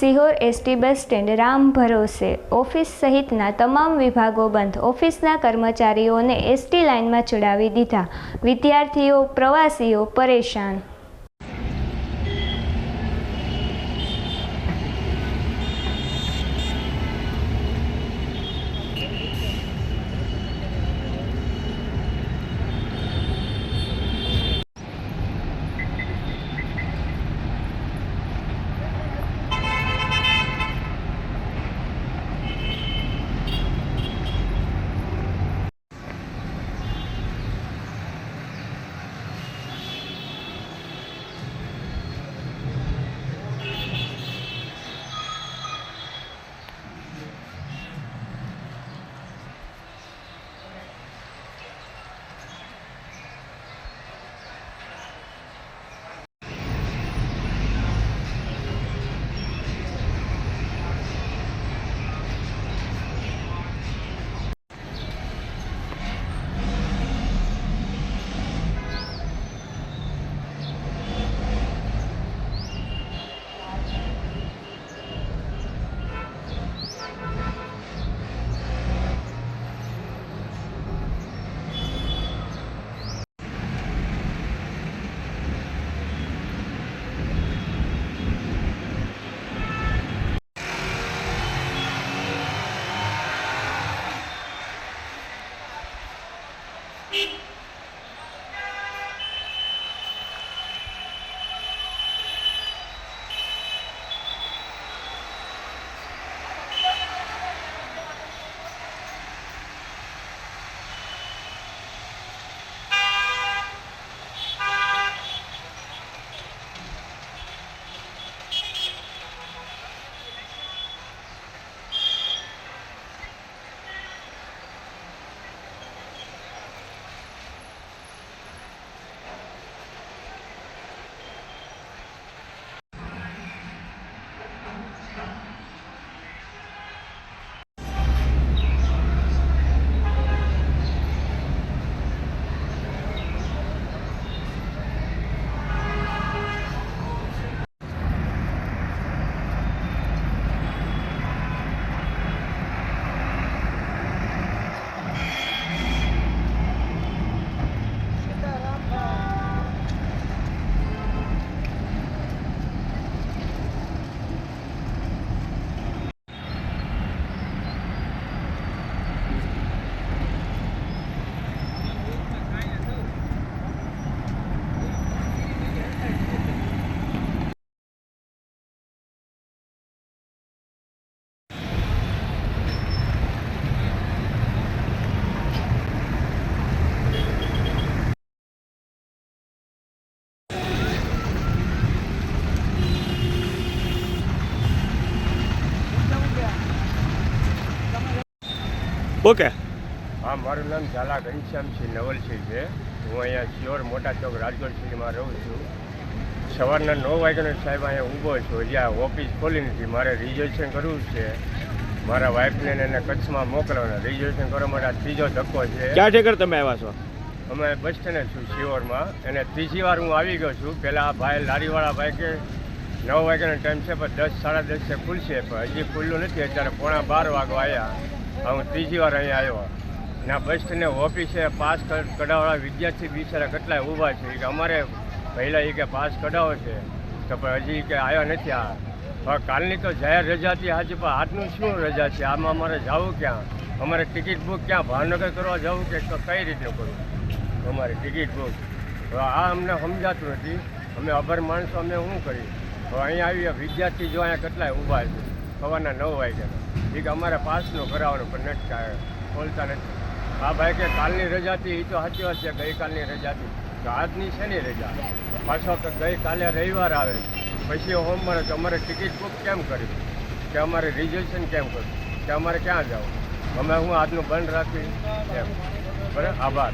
Sihor ST bus stand Ram ભરોસે. Office સહિતના તમામ વિભાગો બંધ. ઓફિસના કર્મચારીઓને એસટી લાઇનમાં ચડાવી દીધા. વિદ્યાર્થીઓ, પ્રવાસીઓ પરેશાન. ઓકે હા મારું નામ ઝાલા ઘનશ્યામસિંહ નવલસિંહ છે હું અહીંયા શિયોર મોટા ચોક રાજકોટ સિટીમાં રહું છું. સવારના નવ વાગ્યાનો સાહેબ અહીંયા ઊભો છું જ્યાં ઓફિસ ખોલી નથી. મારે રિઝર્વેશન કરવું છે. મારા વાઇફને એને કચ્છમાં મોકલવાના. રિઝર્વેશન કરવા માટે આ ત્રીજો ધક્કો છે. ક્યાં ઠેકર તમે આવ્યા છો? અમે બસ સ્ટેન્ડે છું શિયોરમાં અને ત્રીજી વાર હું આવી ગયો છું. પહેલાં આ ભાઈ લારીવાળા ભાઈ કે નવ વાગ્યાનો ટાઈમ છે પણ દસ સાડા દસે ખુલશે. પણ હજી ખુલ્લું નથી. અત્યારે પોણા બાર વાગવા આવ્યા. હું ત્રીજી વાર અહીંયા આવ્યો. ના આ બસ ઓફિસે પાસ કઢાવવાળા વિદ્યાર્થી બિચારા કેટલાય ઊભા છે. કે અમારે પહેલાં એ કે પાસ કઢાવો છે. તો પણ હજી કે આવ્યા નથી આ. કાલની તો જાહેર રજા હતી હાજી પણ આજનું શું રજા છે? આમાં અમારે જવું ક્યાં? અમારે ટિકિટ બુક ક્યાં? ભાવનગર કરવા જવું કે કઈ રીતનું કરવું? અમારી ટિકિટ બુક હવે આ અમને સમજાતું નથી. અમે અભર માણસો, અમે શું કરી હવે અહીંયા આવી વિદ્યાર્થી જો અહીંયા કેટલાય ઊભા છે. સવારના નવ વાગ્યાના એ કે અમારે પાસનું કરાવવાનું પણ નથી કાંઈ ખોલતા નથી. આ ભાઈ કે કાલની રજા હતી એ તો સાચી વાત છે ગઈકાલની રજા હતી તો આજની છે ને રજા? પાછો કે ગઈકાલે રવિવાર આવે. પછી હોમ મળે તો અમારે ટિકિટ બુક કેમ કરી? કે અમારે રિઝર્વેશન કેમ કર્યું? કે અમારે ક્યાં જવું? અમે હું આજનું બંધ રાખી એમ. બરાબર? આભાર.